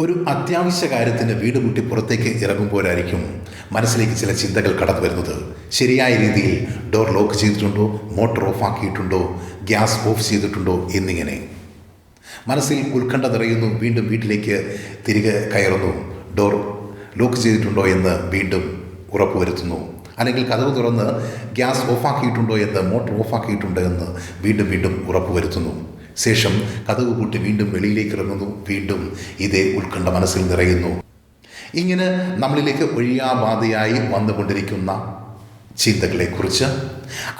ഒരു അത്യാവശ്യ കാര്യത്തിന് വീട് മുട്ടി പുറത്തേക്ക് ഇറങ്ങുമ്പോഴായിരിക്കും മനസ്സിലേക്ക് ചില ചിന്തകൾ കടന്നു വരുന്നത്. ശരിയായ രീതിയിൽ ഡോർ ലോക്ക് ചെയ്തിട്ടുണ്ടോ? മോട്ടോർ ഓഫ് ആക്കിയിട്ടുണ്ടോ? ഗ്യാസ് ഓഫ് ചെയ്തിട്ടുണ്ടോ? എന്നിങ്ങനെ. മനസ്സിൽ ഉത്കണ്ഠ നിറയുന്നു. വീണ്ടും വീട്ടിലേക്ക് തിരികെ കയറുന്നു. ഡോർ ലോക്ക് ചെയ്തിട്ടുണ്ടോ എന്ന് വീണ്ടും ഉറപ്പുവരുത്തുന്നു. അല്ലെങ്കിൽ കഥവ് തുറന്ന് ഗ്യാസ് ഓഫാക്കിയിട്ടുണ്ടോ എന്ന് മോട്ടോർ ഓഫാക്കിയിട്ടുണ്ടോ എന്ന് വീണ്ടും വീണ്ടും ഉറപ്പുവരുത്തുന്നു. ശേഷം കഥവ് കൂട്ടി വീണ്ടും വെളിയിലേക്ക് ഇറങ്ങുന്നു. വീണ്ടും ഇതേ ഉത്കണ്ഠ മനസ്സിൽ നിറയുന്നു. ഇങ്ങനെ നമ്മളിലേക്ക് ഒഴിയാബാധയായി വന്നുകൊണ്ടിരിക്കുന്ന ചിന്തകളെക്കുറിച്ച്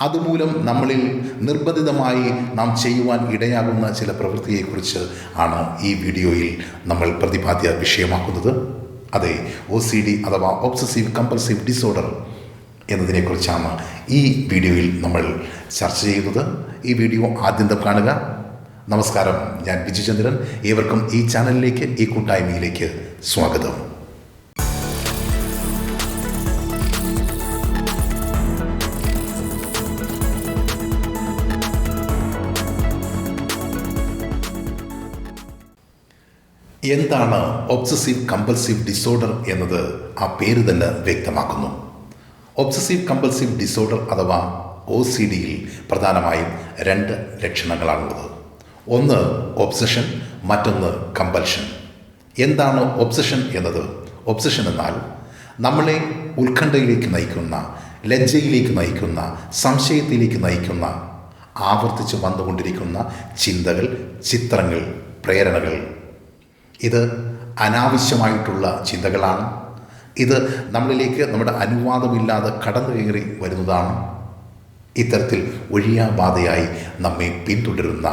അതുമൂലം നമ്മളിൽ നിർബന്ധിതമായി നാം ചെയ്യുവാൻ ഇടയാകുന്ന ചില പ്രവൃത്തിയെക്കുറിച്ച് ആണ് ഈ വീഡിയോയിൽ നമ്മൾ പ്രതിപാദ്യ വിഷയമാക്കുന്നത്. അതെ ഒ സി ഡി അഥവാ ഒബ്സസീവ് കമ്പൾസീവ് ഡിസോർഡർ എന്നതിനെക്കുറിച്ചാണ് ഈ വീഡിയോയിൽ നമ്മൾ ചർച്ച ചെയ്യുന്നത്. ഈ വീഡിയോ ആദ്യം കാണുക. നമസ്കാരം. ഞാൻ ബിജുചന്ദ്രൻ ഏവർക്കും ഈ ചാനലിലേക്ക് ഈ കൂട്ടായ്മയിലേക്ക് സ്വാഗതം. എന്താണ് ഒബ്സസീവ് കമ്പൽസീവ് ഡിസോർഡർ എന്നത്? ആ പേര് തന്നെ വ്യക്തമാക്കുന്നു. ഒബ്സസീവ് കമ്പൽസീവ് ഡിസോർഡർ അഥവാ ഒ സി ഡിയിൽ പ്രധാനമായും രണ്ട് ലക്ഷണങ്ങളാണുള്ളത്. ഒന്ന് ഒബ്സഷൻ മറ്റൊന്ന് കമ്പൽഷൻ എന്താണ് ഒബ്സഷൻ എന്നത്? ഒബ്സഷൻ എന്നാൽ നമ്മളെ ഉത്കണ്ഠയിലേക്ക് നയിക്കുന്ന ലജ്ജയിലേക്ക് നയിക്കുന്ന സംശയത്തിലേക്ക് നയിക്കുന്ന ആവർത്തിച്ച് വന്നുകൊണ്ടിരിക്കുന്ന ചിന്തകൾ ചിത്രങ്ങൾ പ്രേരണകൾ. ഇത് അനാവശ്യമായിട്ടുള്ള ചിന്തകളാണ്. ഇത് നമ്മളിലേക്ക് നമ്മുടെ അനുവാദമില്ലാതെ കടന്നു കയറി വരുന്നതാണ്. ഇത്തരത്തിൽ ഒഴിയാബാധയായി നമ്മെ പിന്തുടരുന്ന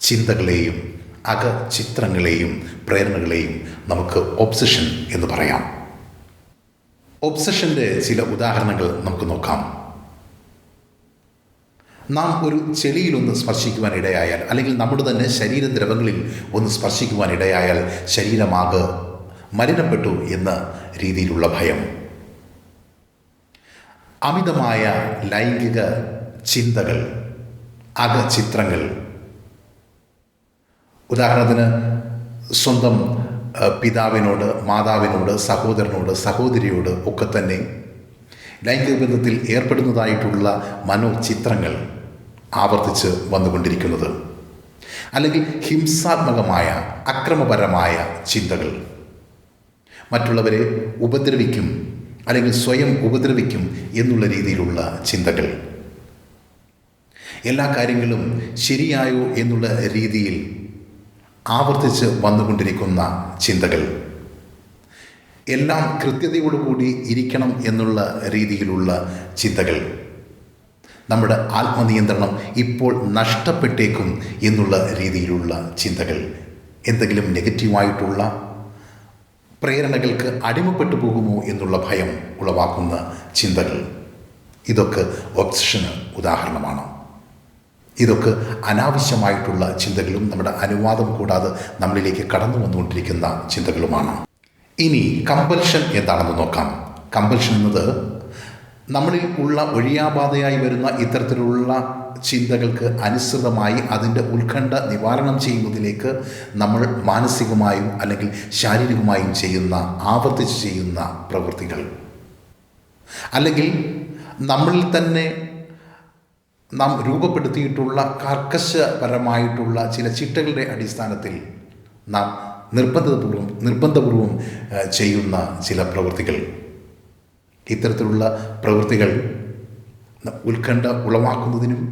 ചിന്തകളെയും അക ചിത്രങ്ങളെയും പ്രേരണകളെയും നമുക്ക് ഒബ്സഷൻ എന്ന് പറയാം. ഒബ്സഷന്റെ ചില ഉദാഹരണങ്ങൾ നമുക്ക് നോക്കാം. നാം ഒരു ചെളിയിലൊന്ന് സ്പർശിക്കുവാൻ ഇടയായാൽ അല്ലെങ്കിൽ നമ്മുടെ തന്നെ ശരീരദ്രവങ്ങളിൽ ഒന്ന് സ്പർശിക്കുവാൻ ഇടയായാൽ ശരീരമാകെ മലിനപ്പെട്ടു എന്ന രീതിയിലുള്ള ഭയം. അമിതമായ ലൈംഗിക ചിന്തകൾ അകചിത്രങ്ങൾ ഉദാഹരണത്തിന് സ്വന്തം പിതാവിനോട് മാതാവിനോട് സഹോദരനോട് സഹോദരിയോട് ഒക്കെ തന്നെ ലൈംഗിക ബന്ധത്തിൽ ഏർപ്പെടുന്നതായിട്ടുള്ള മനോചിത്രങ്ങൾ ആവർത്തിച്ച് വന്നുകൊണ്ടിരിക്കുന്നത്. അല്ലെങ്കിൽ ഹിംസാത്മകമായ അക്രമപരമായ ചിന്തകൾ. മറ്റുള്ളവരെ ഉപദ്രവിക്കും അല്ലെങ്കിൽ സ്വയം ഉപദ്രവിക്കും എന്നുള്ള രീതിയിലുള്ള ചിന്തകൾ. എല്ലാ കാര്യങ്ങളും ശരിയായോ എന്നുള്ള രീതിയിൽ ആവർത്തിച്ച് വന്നുകൊണ്ടിരിക്കുന്ന ചിന്തകൾ. എല്ലാം കൃത്യതയോടുകൂടി ഇരിക്കണം എന്നുള്ള രീതിയിലുള്ള ചിന്തകൾ. നമ്മുടെ ആത്മനിയന്ത്രണം ഇപ്പോൾ നഷ്ടപ്പെട്ടേക്കും എന്നുള്ള രീതിയിലുള്ള ചിന്തകൾ. എന്തെങ്കിലും നെഗറ്റീവായിട്ടുള്ള പ്രേരണകൾക്ക് അടിമപ്പെട്ടു പോകുമോ എന്നുള്ള ഭയം ഉളവാക്കുന്ന ചിന്തകൾ. ഇതൊക്കെ ഒബ്സഷന് ഉദാഹരണമാണ്. ഇതൊക്കെ അനാവശ്യമായിട്ടുള്ള ചിന്തകളും നമ്മുടെ അനുവാദം കൂടാതെ നമ്മളിലേക്ക് കടന്നു വന്നുകൊണ്ടിരിക്കുന്ന ചിന്തകളുമാണ്. ഇനി കമ്പൽഷൻ എന്താണെന്ന് നോക്കാം. കമ്പൽഷൻ എന്നത് നമ്മളിൽ ഉള്ള ഒഴിയാബാധയായി വരുന്ന ഇത്തരത്തിലുള്ള ചിന്തകൾക്ക് അനുസൃതമായി അതിന്റെ ഉത്കണ്ഠ നിവാരണം ചെയ്യുന്നതിലേക്ക് നമ്മൾ മാനസികമായും അല്ലെങ്കിൽ ശാരീരികമായും ചെയ്യുന്ന ആവർത്തിച്ച് ചെയ്യുന്ന പ്രവൃത്തികൾ. അല്ലെങ്കിൽ നമ്മളിൽ തന്നെ നാം രൂപപ്പെടുത്തിയിട്ടുള്ള കർക്കശപരമായിട്ടുള്ള ചില ചിട്ടകളുടെ അടിസ്ഥാനത്തിൽ നാം നിർബന്ധപൂർവം നിർബന്ധപൂർവം ചെയ്യുന്ന ചില പ്രവൃത്തികൾ. ഇത്തരത്തിലുള്ള പ്രവൃത്തികൾ ഉത്കണ്ഠ ഉളവാക്കുന്നതിനും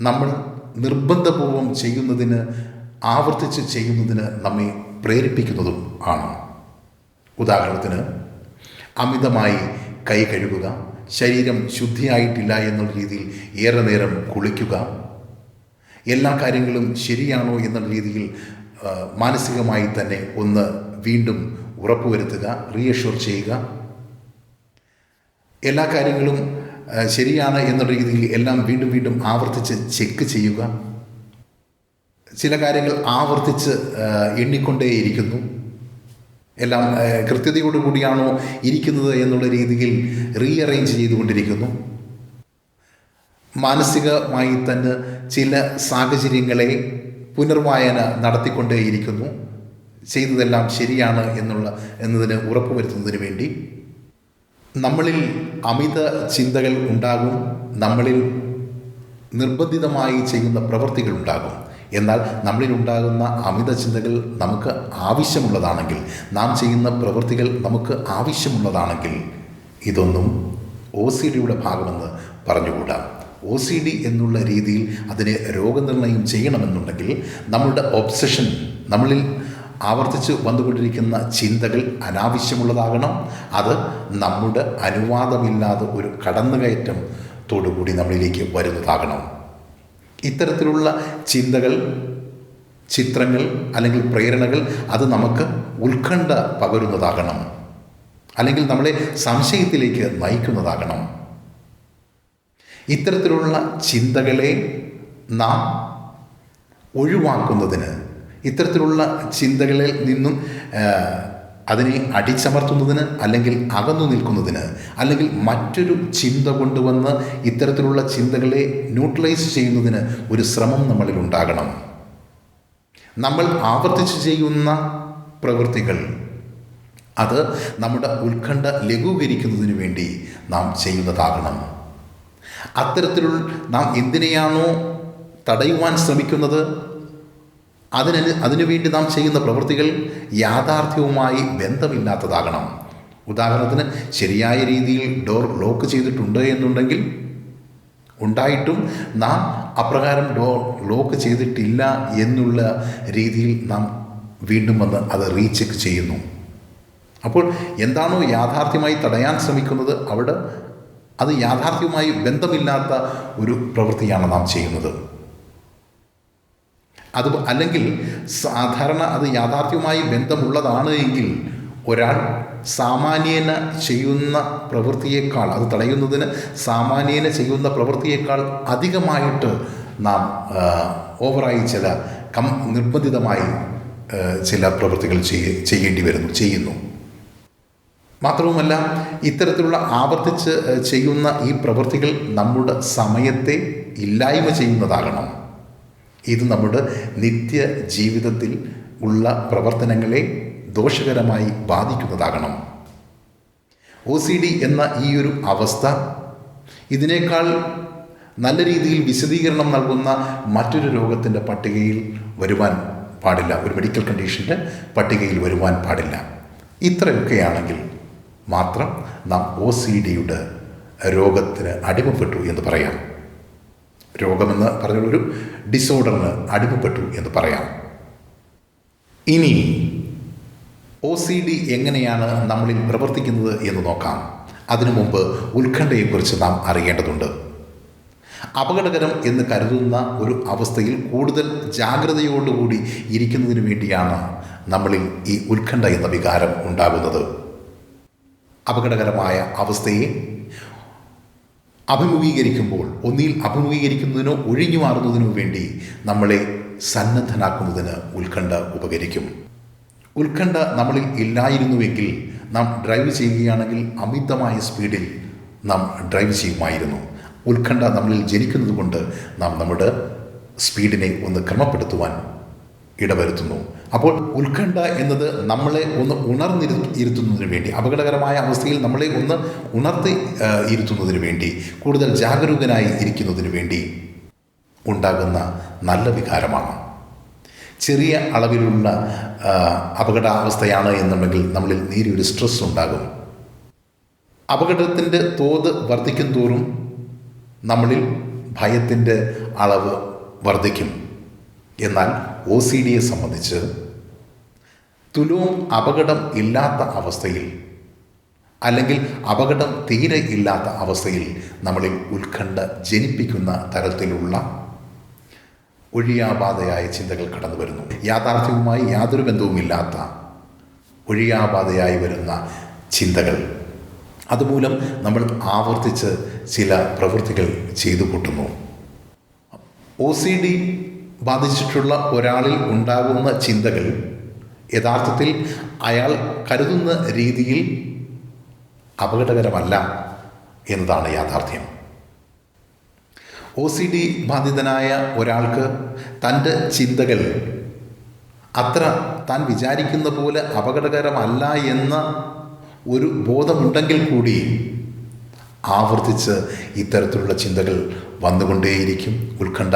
നമ്മൾ നിർബന്ധപൂർവം ചെയ്യുന്നതിന് ആവർത്തിച്ച് ചെയ്യുന്നതിന് നമ്മെ പ്രേരിപ്പിക്കുന്നതും ആണ്. ഉദാഹരണത്തിന് അമിതമായി കൈ കഴുകുക ശരീരം ശുദ്ധിയായിട്ടില്ല എന്നുള്ള രീതിയിൽ ഏറെ നേരം കുളിക്കുക. എല്ലാ കാര്യങ്ങളും ശരിയാണോ എന്നുള്ള രീതിയിൽ മാനസികമായി തന്നെ ഒന്ന് വീണ്ടും ഉറപ്പുവരുത്തുക റീഅഷ്യൂർ ചെയ്യുക. എല്ലാ കാര്യങ്ങളും ശരിയാണ് എന്നുള്ള രീതിയിൽ എല്ലാം വീണ്ടും വീണ്ടും ആവർത്തിച്ച് ചെക്ക് ചെയ്യുക. ചില കാര്യങ്ങൾ ആവർത്തിച്ച് എണ്ണിക്കൊണ്ടേയിരിക്കുന്നു. എല്ലാം കൃത്യതയോടുകൂടിയാണോ ഇരിക്കുന്നത് എന്നുള്ള രീതിയിൽ റീഅറേഞ്ച് ചെയ്തുകൊണ്ടിരിക്കുന്നു. മാനസികമായി തന്നെ ചില സാഹചര്യങ്ങളെ പുനർവായന നടത്തിക്കൊണ്ടേയിരിക്കുന്നു. ചെയ്തതെല്ലാം ശരിയാണ് എന്നുള്ള എന്നതിന് ഉറപ്പുവരുത്തുന്നതിന് വേണ്ടി. നമ്മളിൽ അമിത ചിന്തകൾ ഉണ്ടാകും. നമ്മളിൽ നിർബന്ധിതമായി ചെയ്യുന്ന പ്രവൃത്തികൾ ഉണ്ടാകും. എന്നാൽ നമ്മളിൽ ഉണ്ടാകുന്ന അമിത ചിന്തകൾ നമുക്ക് ആവശ്യമുള്ളതാണെങ്കിൽ നാം ചെയ്യുന്ന പ്രവൃത്തികൾ നമുക്ക് ആവശ്യമുള്ളതാണെങ്കിൽ ഇതൊന്നും ഒ സി ഡിയുടെ ഭാഗമെന്ന് പറഞ്ഞുകൂടാ. ഒ സി ഡി എന്നുള്ള രീതിയിൽ അതിനെ രോഗനിർണയം ചെയ്യണമെന്നുണ്ടെങ്കിൽ നമ്മളുടെ ഒബ്സഷൻ നമ്മളിൽ ആവർത്തിച്ച് വന്നുകൊണ്ടിരിക്കുന്ന ചിന്തകൾ അനാവശ്യമുള്ളതാകണം. അത് നമ്മുടെ അനുവാദമില്ലാതെ ഒരു കടന്നുകയറ്റം തോടുകൂടി നമ്മളിലേക്ക് വരുന്നതാകണം. ഇത്തരത്തിലുള്ള ചിന്തകൾ ചിത്രങ്ങൾ അല്ലെങ്കിൽ പ്രേരണകൾ അത് നമുക്ക് ഉത്കണ്ഠ പകരുന്നതാകണം. അല്ലെങ്കിൽ നമ്മളെ സംശയത്തിലേക്ക് നയിക്കുന്നതാകണം. ഇത്തരത്തിലുള്ള ചിന്തകളെ നാം ഒഴിവാക്കുന്നതിന് ഇത്തരത്തിലുള്ള ചിന്തകളിൽ നിന്നും അതിനെ അടിച്ചമർത്തുന്നതിന് അല്ലെങ്കിൽ അകന്നു നിൽക്കുന്നതിന് അല്ലെങ്കിൽ മറ്റൊരു ചിന്ത കൊണ്ടുവന്ന് ഇത്തരത്തിലുള്ള ചിന്തകളെ ന്യൂട്രലൈസ് ചെയ്യുന്നതിന് ഒരു ശ്രമം നമ്മളിൽ ഉണ്ടാകണം. നമ്മൾ ആവർത്തിച്ച് ചെയ്യുന്ന പ്രവൃത്തികൾ അത് നമ്മുടെ ഉത്കണ്ഠ ലഘൂകരിക്കുന്നതിന് വേണ്ടി നാം ചെയ്യുന്നതാകണം. അത്തരത്തിലുള്ള നാം എന്തിനെയാണോ തടയുവാൻ ശ്രമിക്കുന്നത്? അതിന് അതിനുവേണ്ടി നാം ചെയ്യുന്ന പ്രവൃത്തികൾ യാഥാർത്ഥ്യവുമായി ബന്ധമില്ലാത്തതാകണം. ഉദാഹരണത്തിന് ശരിയായ രീതിയിൽ ഡോർ ലോക്ക് ചെയ്തിട്ടുണ്ട് എന്നുണ്ടെങ്കിൽ ഉണ്ടായിട്ടും നാം അപ്രകാരം ഡോർ ലോക്ക് ചെയ്തിട്ടില്ല എന്നുള്ള രീതിയിൽ നാം വീണ്ടും വന്ന് അത് റീചെക്ക് ചെയ്യുന്നു. അപ്പോൾ എന്താണോ യാഥാർത്ഥ്യമായി തടയാൻ ശ്രമിക്കുന്നത് അവിടെ അത് യാഥാർത്ഥ്യവുമായി ബന്ധമില്ലാത്ത ഒരു പ്രവൃത്തിയാണ് നാം ചെയ്യുന്നത്. അത് അല്ലെങ്കിൽ സാധാരണ അത് യാഥാർത്ഥ്യവുമായി ബന്ധമുള്ളതാണ് എങ്കിൽ ഒരാൾ സാമാന്യേന ചെയ്യുന്ന പ്രവൃത്തിയേക്കാൾ അത് തടയുന്നതിന് സാമാന്യേന ചെയ്യുന്ന പ്രവൃത്തിയേക്കാൾ അധികമായിട്ട് നാം ഓവറായി ചില കം നിർബന്ധിതമായി ചില പ്രവൃത്തികൾ ചെയ്യ ചെയ്യേണ്ടി വരുന്നു ചെയ്യുന്നു. മാത്രവുമല്ല ഇത്തരത്തിലുള്ള ആവർത്തിച്ച് ചെയ്യുന്ന ഈ പ്രവൃത്തികൾ നമ്മുടെ സമയത്തെ ഇല്ലായ്മ ചെയ്യുന്നതാകണം. ഇത് നമ്മുടെ നിത്യ ജീവിതത്തിൽ ഉള്ള പ്രവർത്തനങ്ങളെ ദോഷകരമായി ബാധിക്കുന്നതാകണം. ഒ സി ഡി എന്ന ഈ ഒരു അവസ്ഥ ഇതിനേക്കാൾ നല്ല രീതിയിൽ വിശദീകരണം നൽകുന്ന മറ്റൊരു രോഗത്തിന്റെ പട്ടികയിൽ വരുവാൻ പാടില്ല. ഒരു മെഡിക്കൽ കണ്ടീഷന്റെ പട്ടികയിൽ വരുവാൻ പാടില്ല. ഇത്രയൊക്കെയാണെങ്കിൽ മാത്രം നാം ഒ സി ഡിയുടെ രോഗത്തിന് അടിമപ്പെട്ടു എന്ന് പറയാം. രോഗമെന്ന് പറഞ്ഞൊരു ഡിസോർഡറിന് അടിമപ്പെട്ടു എന്ന് പറയാം. ഇനി ഒ സി ഡി എങ്ങനെയാണ് നമ്മളിൽ പ്രവർത്തിക്കുന്നത് എന്ന് നോക്കാം. അതിനു മുമ്പ് ഉത്കണ്ഠയെക്കുറിച്ച് നാം അറിയേണ്ടതുണ്ട്. അപകടകരം എന്ന് കരുതുന്ന ഒരു അവസ്ഥയിൽ കൂടുതൽ ജാഗ്രതയോടുകൂടി ഇരിക്കുന്നതിന് വേണ്ടിയാണ് നമ്മളിൽ ഈ ഉത്കണ്ഠ എന്ന വികാരം ഉണ്ടാകുന്നത്. അപകടകരമായ അവസ്ഥയെ അഭിമുഖീകരിക്കുമ്പോൾ ഒന്നിൽ അഭിമുഖീകരിക്കുന്നതിനോ ഒഴിഞ്ഞു മാറുന്നതിനോ വേണ്ടി നമ്മളെ സന്നദ്ധനാക്കുന്നതിന് ഉത്കണ്ഠ ഉപകരിക്കും. ഉത്കണ്ഠ നമ്മളിൽ ഇല്ലായിരുന്നുവെങ്കിൽ നാം ഡ്രൈവ് ചെയ്യുകയാണെങ്കിൽ അമിതമായ സ്പീഡിൽ നാം ഡ്രൈവ് ചെയ്യുമായിരുന്നു. ഉത്കണ്ഠ നമ്മളിൽ ജനിക്കുന്നത് കൊണ്ട് നാം നമ്മുടെ സ്പീഡിനെ ഒന്ന് ക്രമപ്പെടുത്തുവാൻ ഇടവരുത്തുന്നു. അപ്പോൾ ഉത്കണ്ഠ എന്നത് നമ്മളെ ഒന്ന് ഉണർന്നിരു ഇരുത്തുന്നതിന് വേണ്ടി അപകടകരമായ അവസ്ഥയിൽ നമ്മളെ ഒന്ന് ഉണർത്തി ഇരുത്തുന്നതിന് വേണ്ടി കൂടുതൽ ജാഗരൂകനായി ഇരിക്കുന്നതിന് വേണ്ടി ഉണ്ടാകുന്ന നല്ല വികാരമാണ്. ചെറിയ അളവിലുള്ള അപകടാവസ്ഥയാണ് എന്നുണ്ടെങ്കിൽ നമ്മളിൽ നേരിയൊരു സ്ട്രെസ് ഉണ്ടാകും. അപകടത്തിന്റെ തോത് വർദ്ധിക്കും തോറും നമ്മളിൽ ഭയത്തിന്റെ അളവ് വർദ്ധിക്കും. എന്നാൽ ഒ സി ഡിയെ സംബന്ധിച്ച് തുലോം അപകടം ഇല്ലാത്ത അവസ്ഥയിൽ അല്ലെങ്കിൽ അപകടം തീരെ ഇല്ലാത്ത അവസ്ഥയിൽ നമ്മളിൽ ഉത്കണ്ഠ ജനിപ്പിക്കുന്ന തരത്തിലുള്ള ഒഴിയാബാധയായ ചിന്തകൾ കടന്നു വരുന്നു. യാഥാർത്ഥ്യവുമായി യാതൊരു ബന്ധവുമില്ലാത്ത ഒഴിയാബാധയായി വരുന്ന ചിന്തകൾ. അതുമൂലം നമ്മൾ ആവർത്തിച്ച് ചില പ്രവൃത്തികൾ ചെയ്തു കൂട്ടുന്നു. ഒ സി ഡി ബാധിച്ചിട്ടുള്ള ഒരാളിൽ ഉണ്ടാകുന്ന ചിന്തകൾ യഥാർത്ഥത്തിൽ അയാൾ കരുതുന്ന രീതിയിൽ അപകടകരമല്ല എന്നതാണ് യാഥാർത്ഥ്യം. ഒ സി ഡി ബാധിതനായ ഒരാൾക്ക് തന്റെ ചിന്തകൾ അത്ര താൻ വിചാരിക്കുന്ന പോലെ അപകടകരമല്ല എന്ന ഒരു ബോധമുണ്ടെങ്കിൽ കൂടി ആവർത്തിച്ച് ഇത്തരത്തിലുള്ള ചിന്തകൾ വന്നുകൊണ്ടേയിരിക്കും ഉത്കണ്ഠ.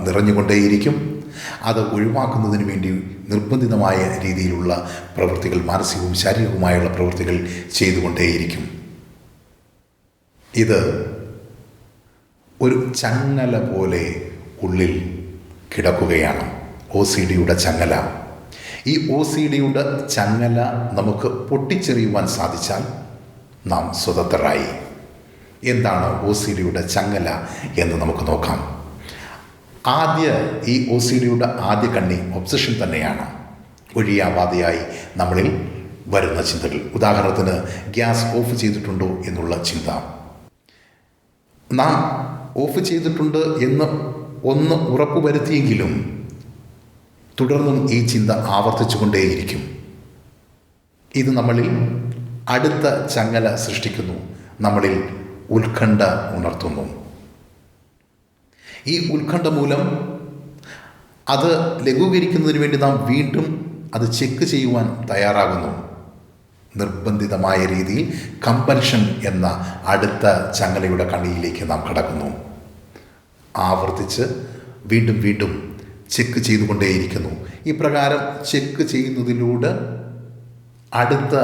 നിറഞ്ഞുകൊണ്ടേയിരിക്കും. അത് ഒഴിവാക്കുന്നതിന് വേണ്ടി നിർബന്ധിതമായ രീതിയിലുള്ള പ്രവൃത്തികൾ മാനസികവും ശാരീരികവുമായുള്ള പ്രവൃത്തികൾ ചെയ്തുകൊണ്ടേയിരിക്കും. ഇത് ഒരു ചങ്ങല പോലെ ഉള്ളിൽ കിടക്കുകയാണ്. ഒ സി ഡിയുടെ ചങ്ങല. ഈ ഒ സി ഡിയുടെ ചങ്ങല നമുക്ക് പൊട്ടിച്ചെറിയുവാൻ സാധിച്ചാൽ നാം സ്വതന്ത്രരായി. എന്താണ് ഒ സി ഡിയുടെ ചങ്ങല എന്ന് നമുക്ക് നോക്കാം. ആദ്യ ഈ ഒ സി ഡിയുടെ ആദ്യ കണ്ണി ഒബ്സഷൻ തന്നെയാണ്. ഒഴിയാവാതെയായി നമ്മളിൽ വരുന്ന ചിന്തകൾ. ഉദാഹരണത്തിന് ഗ്യാസ് ഓഫ് ചെയ്തിട്ടുണ്ടോ എന്നുള്ള ചിന്ത. നാം ഓഫ് ചെയ്തിട്ടുണ്ട് എന്ന് ഒന്ന് ഉറപ്പുവരുത്തിയെങ്കിലും തുടർന്നും ഈ ചിന്ത ആവർത്തിച്ചുകൊണ്ടേയിരിക്കും. ഇത് നമ്മളിൽ അടുത്ത ചങ്ങല സൃഷ്ടിക്കുന്നു. നമ്മളിൽ ഉത്കണ്ഠ ഉണർത്തുന്നു. ഈ ഉത്കണ്ഠ മൂലം അത് ലഘൂകരിക്കുന്നതിന് വേണ്ടി നാം വീണ്ടും അത് ചെക്ക് ചെയ്യുവാൻ തയ്യാറാകുന്നു. നിർബന്ധിതമായ രീതിയിൽ കമ്പൽഷൻ എന്ന അടുത്ത ചങ്ങലയുടെ കണിയിലേക്ക് നാം കടക്കുന്നു. ആവർത്തിച്ച് വീണ്ടും വീണ്ടും ചെക്ക് ചെയ്തുകൊണ്ടേയിരിക്കുന്നു. ഇപ്രകാരം ചെക്ക് ചെയ്യുന്നതിലൂടെ അടുത്ത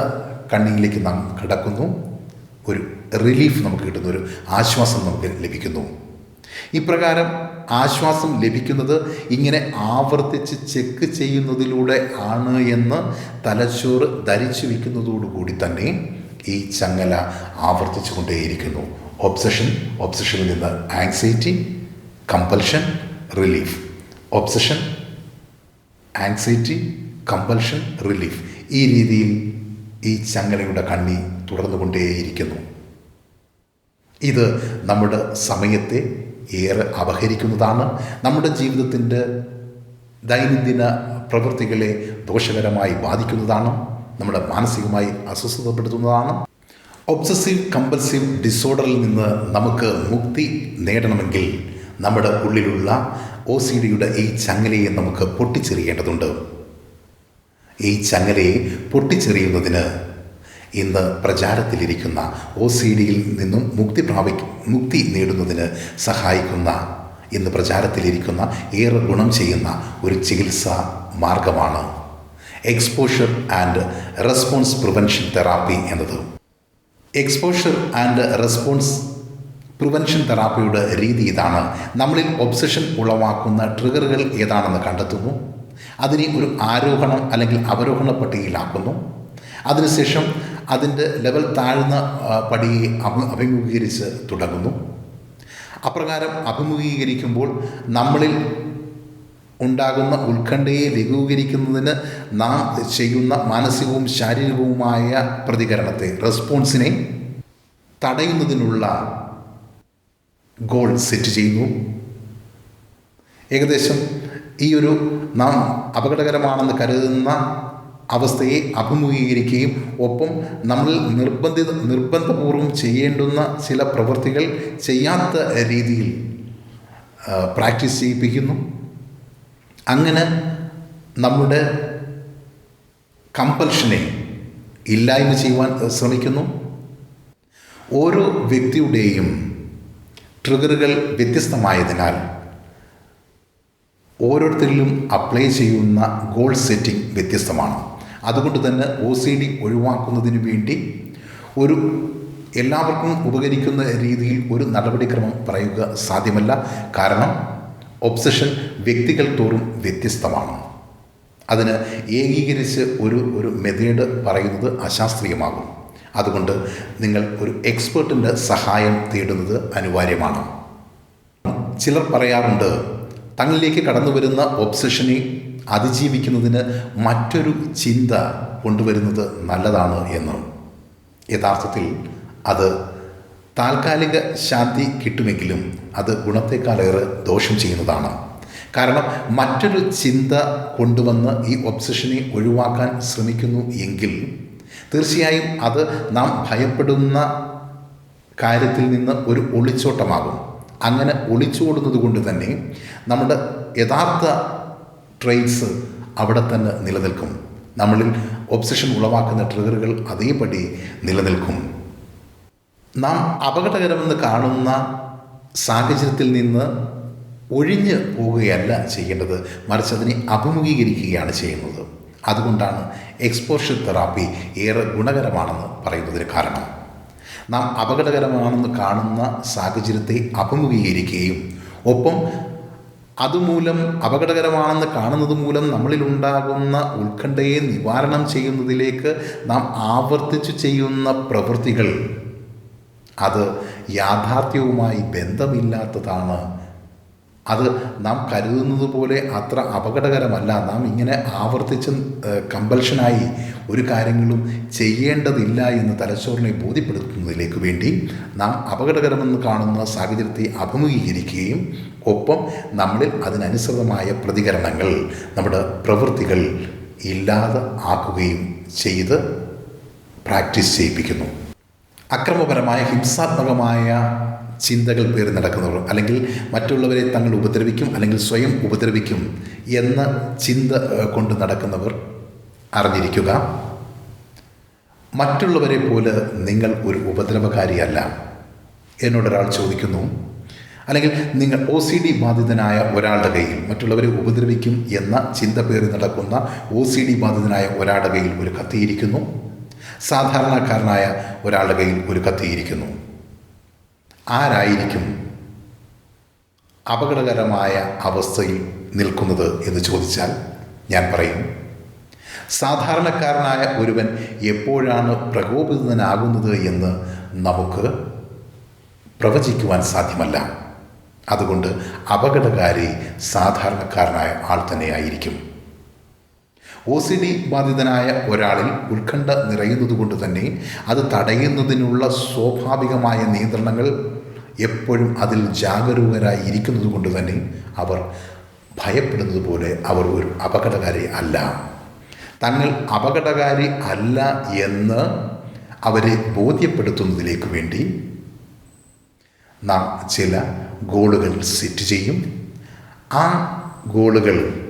കണ്ണിയിലേക്ക് നാം കടക്കുന്നു. ഒരു റിലീഫ് നമുക്ക് കിട്ടുന്നു. ഒരു ആശ്വാസം നമുക്ക് ലഭിക്കുന്നു. ഇപ്രകാരം ആശ്വാസം ലഭിക്കുന്നത് ഇങ്ങനെ ആവർത്തിച്ച് ചെക്ക് ചെയ്യുന്നതിലൂടെ ആണ് എന്ന് തലച്ചോറ് ധരിച്ചു വയ്ക്കുന്നതോടുകൂടി തന്നെ ഈ ചങ്ങല ആവർത്തിച്ചു കൊണ്ടേയിരിക്കുന്നു ഒബ്സഷൻ ഒബ്സഷനിൽ നിന്ന് anxiety compulsion relief obsession anxiety compulsion relief ഈ രീതിയിൽ ഈ ചങ്ങലയുടെ കണ്ണി തുടർന്നുകൊണ്ടേയിരിക്കുന്നു. ഇത് നമ്മുടെ സമയത്തെ ഏറെ അപഹരിക്കുന്നതാണ് നമ്മുടെ ജീവിതത്തിന്റെ ദൈനംദിന പ്രവൃത്തികളെ ദോഷകരമായി ബാധിക്കുന്നതാണ് നമ്മുടെ മാനസികമായി അസ്വസ്ഥതപ്പെടുത്തുന്നതാണ്. ഒബ്സസീവ് കമ്പൽസീവ് ഡിസോർഡറിൽ നിന്ന് നമുക്ക് മുക്തി നേടണമെങ്കിൽ നമ്മുടെ ഉള്ളിലുള്ള ഒ സി ഡിയുടെ ഈ ചങ്ങലയെ നമുക്ക് പൊട്ടിച്ചെറിയേണ്ടതുണ്ട്. ഈ ചങ്ങലയെ പൊട്ടിച്ചെറിയുന്നതിന് ഇന്ന് പ്രചാരത്തിലിരിക്കുന്ന ഒ സി ഡിയിൽ നിന്നും മുക്തി പ്രാപി മുക്തി നേടുന്നതിന് സഹായിക്കുന്ന ഇന്ന് പ്രചാരത്തിലിരിക്കുന്ന ഏറെ ഗുണം ചെയ്യുന്ന ഒരു ചികിത്സാ മാർഗമാണ് exposure and response prevention therapy എന്നത്. എക്സ്പോഷർ ആൻഡ് റെസ്പോൺസ് പ്രിവെൻഷൻ തെറാപ്പിയുടെ രീതി ഇതാണ്. നമ്മളിൽ ഒബ്സഷൻ ഉളവാക്കുന്ന ട്രിഗറുകൾ ഏതാണെന്ന് കണ്ടെത്തുന്നു. അതിനെ ഒരു ആരോഹണം അല്ലെങ്കിൽ അവരോഹണ പട്ടികയിലാക്കുന്നു. അതിനുശേഷം അതിന്റെ ലെവൽ താഴ്ന്ന പടി പടിയെ അഭി അഭിമുഖീകരിച്ച് തുടങ്ങുന്നു. അപ്രകാരം അഭിമുഖീകരിക്കുമ്പോൾ നമ്മളിൽ ഉണ്ടാകുന്ന ഉത്കണ്ഠയെ ലഘൂകരിക്കുന്നതിന് നാം ചെയ്യുന്ന മാനസികവും ശാരീരികവുമായ പ്രതികരണത്തെ റെസ്പോൺസിനെ തടയുന്നതിനുള്ള ഗോൾ സെറ്റ് ചെയ്യുന്നു. ഏകദേശം ഈ ഒരു നാം അപകടകരമാണെന്ന് കരുതുന്ന അവസ്ഥയെ അഭിമുഖീകരിക്കുകയും ഒപ്പം നമ്മൾ നിർബന്ധിത നിർബന്ധപൂർവം ചെയ്യേണ്ടുന്ന ചില പ്രവൃത്തികൾ ചെയ്യാത്ത രീതിയിൽ പ്രാക്ടീസ് ചെയ്യിപ്പിക്കുന്നു. അങ്ങനെ നമ്മുടെ കമ്പൽഷനെ ഇല്ലായ്മ ചെയ്യുവാൻ ശ്രമിക്കുന്നു. ഓരോ വ്യക്തിയുടെയും ട്രിഗറുകൾ വ്യത്യസ്തമായതിനാൽ ഓരോരുത്തരിലും അപ്ലൈ ചെയ്യുന്ന ഗോൾ സെറ്റിംഗ് വ്യത്യസ്തമാണ്. അതുകൊണ്ട് തന്നെ ഒ സി ഡി ഒഴിവാക്കുന്നതിന് വേണ്ടി ഒരു എല്ലാവർക്കും ഉപകരിക്കുന്ന രീതിയിൽ ഒരു നടപടിക്രമം പറയുക സാധ്യമല്ല. കാരണം ഒബ്സഷൻ വ്യക്തികൾ തോറും വ്യത്യസ്തമാണ്. അതിന് ഏകീകരിച്ച് ഒരു ഒരു മെത്തേഡ് പറയുന്നത് അശാസ്ത്രീയമാകും. അതുകൊണ്ട് നിങ്ങൾ ഒരു എക്സ്പേർട്ടിന്റെ സഹായം തേടുന്നത് അനിവാര്യമാണ്. ചിലർ പറയാറുണ്ട് തങ്ങളിലേക്ക് കടന്നു വരുന്ന ഒബ്സഷനെ അതിജീവിക്കുന്നതിന് മറ്റൊരു ചിന്ത കൊണ്ടുവരുന്നത് നല്ലതാണ് എന്ന് യഥാർത്ഥത്തിൽ അത് താൽക്കാലിക ശാന്തി കിട്ടുമെങ്കിലും അത് ഗുണത്തെക്കാളേറെ ദോഷം ചെയ്യുന്നതാണ്. കാരണം മറ്റൊരു ചിന്ത കൊണ്ടുവന്ന് ഈ ഒബ്സഷനെ ഒഴിവാക്കാൻ ശ്രമിക്കുന്നു എങ്കിൽ തീർച്ചയായും അത് നാം ഭയപ്പെടുന്ന കാര്യത്തിൽ നിന്ന് ഒരു ഒളിച്ചോട്ടമാകും. അങ്ങനെ ഒളിച്ചോടുന്നത് കൊണ്ട് തന്നെ നമ്മുടെ യഥാർത്ഥ ട്രെയ്റ്റ്സ് അവിടെ തന്നെ നിലനിൽക്കും. നമ്മളിൽ ഒബ്സഷൻ ഉളവാക്കുന്ന ട്രിഗറുകൾ അതേപടി നിലനിൽക്കും. നാം അപകടകരമെന്ന് കാണുന്ന സാഹചര്യത്തിൽ നിന്ന് ഒഴിഞ്ഞ് പോവുകയല്ല ചെയ്യേണ്ടത്. മറിച്ച് അതിനെ അഭിമുഖീകരിക്കുകയാണ് ചെയ്യുന്നത്. അതുകൊണ്ടാണ് എക്സ്പോഷർ തെറാപ്പി ഏറെ ഗുണകരമാണെന്ന് പറയുന്നതിന് കാരണം. നാം അപകടകരമാണെന്ന് കാണുന്ന സാഹചര്യത്തെ അഭിമുഖീകരിക്കുകയും ഒപ്പം അതുമൂലം അപകടകരമാണെന്ന് കാണുന്നത് മൂലം നമ്മളിലുണ്ടാകുന്ന ഉത്കണ്ഠയെ നിവാരണം ചെയ്യുന്നതിലേക്ക് നാം ആവർത്തിച്ചു ചെയ്യുന്ന പ്രവൃത്തികൾ. അത് യാഥാർത്ഥ്യവുമായി ബന്ധമില്ലാത്തതാണ്. അത് നാം കരുതുന്നത് പോലെ അത്ര അപകടകരമല്ല. നാം ഇങ്ങനെ ആവർത്തിച്ച് കമ്പൽഷനായി ഒരു കാര്യങ്ങളും ചെയ്യേണ്ടതില്ല എന്ന് തലച്ചോറിനെ ബോധ്യപ്പെടുത്തുന്നതിലേക്ക് വേണ്ടി നാം അപകടകരമെന്ന് കാണുന്ന സാഹചര്യത്തെ അഭിമുഖീകരിക്കുകയും ഒപ്പം നമ്മളിൽ അതിനനുസൃതമായ പ്രതികരണങ്ങൾ നമ്മുടെ പ്രവൃത്തികൾ ഇല്ലാതെ ആക്കുകയും ചെയ്ത് പ്രാക്ടീസ് ചെയ്യിപ്പിക്കുന്നു. അക്രമപരമായ ഹിംസാത്മകമായ ചിന്തകൾ പേര് നടക്കുന്നവർ അല്ലെങ്കിൽ മറ്റുള്ളവരെ തങ്ങൾ ഉപദ്രവിക്കും അല്ലെങ്കിൽ സ്വയം ഉപദ്രവിക്കും എന്ന ചിന്ത കൊണ്ട് നടക്കുന്നവർ അറിഞ്ഞിരിക്കുക. മറ്റുള്ളവരെ പോലെ നിങ്ങൾ ഒരു ഉപദ്രവകാരിയല്ല. എന്നോടൊരാൾ ചോദിക്കുന്നു അല്ലെങ്കിൽ നിങ്ങൾ ഒ സി ഡി ബാധിതനായ ഒരാളുടെ കയ്യിൽ മറ്റുള്ളവരെ ഉപദ്രവിക്കും എന്ന ചിന്ത പേറി നടക്കുന്ന ഒ സി ഡി ബാധിതനായ ഒരാളുടെ കയ്യിൽ ഒരു കത്തിയിരിക്കുന്നു. സാധാരണക്കാരനായ ഒരാളുടെ കയ്യിൽ ഒരു കത്തിയിരിക്കുന്നു. ആരായിരിക്കും അപകടകരമായ അവസ്ഥയിൽ നിൽക്കുന്നത് എന്ന് ചോദിച്ചാൽ ഞാൻ പറയും. സാധാരണക്കാരനായ ഒരുവൻ എപ്പോഴാണ് പ്രകോപിതനാകുന്നത് എന്ന് നമുക്ക് പ്രവചിക്കുവാൻ സാധ്യമല്ല. അതുകൊണ്ട് അപകടകാരി സാധാരണക്കാരനായ ആൾ തന്നെയായിരിക്കും. ഒ സി ഡി ബാധിതനായ ഒരാളിൽ ഉത്കണ്ഠ നിറയുന്നത് കൊണ്ട് തന്നെ അത് തടയുന്നതിനുള്ള സ്വാഭാവികമായ നിയന്ത്രണങ്ങൾ എപ്പോഴും അതിൽ ജാഗരൂകരായി ഇരിക്കുന്നത് കൊണ്ട് തന്നെ അവർ ഭയപ്പെടുന്നത് പോലെ അവർ ഒരു അപകടകാരി അല്ല. തങ്ങൾ അപകടകാരി അല്ല എന്ന് അവരെ ബോധ്യപ്പെടുത്തുന്നതിലേക്ക് വേണ്ടി നാം ചില ഗോളുകൾ സെറ്റ് ചെയ്യും. ആ ഗോളുകൾ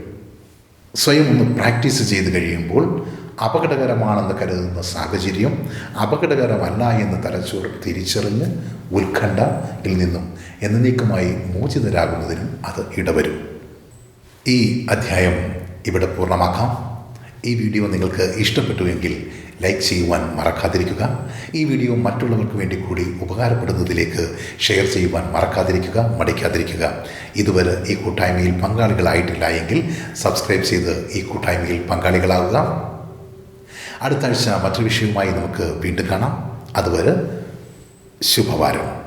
സ്വയം ഒന്ന് പ്രാക്ടീസ് ചെയ്ത് കഴിയുമ്പോൾ അപകടകരമാണെന്ന് കരുതുന്ന സാഹചര്യം അപകടകരമല്ല എന്ന് തലച്ചോർ തിരിച്ചറിഞ്ഞ് ഉത്കണ്ഠയിൽ നിന്നും എന്നേക്കുമായി മോചിതരാകുന്നതിനും അത് ഇടവരും. ഈ അധ്യായം ഇവിടെ പൂർണമാക്കാം. ഈ വീഡിയോ നിങ്ങൾക്ക് ഇഷ്ടപ്പെട്ടുവെങ്കിൽ ലൈക്ക് ചെയ്യുവാൻ മറക്കാതിരിക്കുക. ഈ വീഡിയോ മറ്റുള്ളവർക്ക് വേണ്ടി കൂടി ഉപകാരപ്പെടുന്നതിലേക്ക് ഷെയർ ചെയ്യുവാൻ മറക്കാതിരിക്കുക മടിക്കാതിരിക്കുക. ഇതുവരെ ഈ കൂട്ടായ്മയിൽ പങ്കാളികളായിട്ടില്ല എങ്കിൽ സബ്സ്ക്രൈബ് ചെയ്ത് ഈ കൂട്ടായ്മയിൽ പങ്കാളികളാവുക. അടുത്ത ആഴ്ച മറ്റൊരു വിഷയവുമായി നമുക്ക് വീണ്ടും കാണാം. അതുവരെ ശുഭവാരം.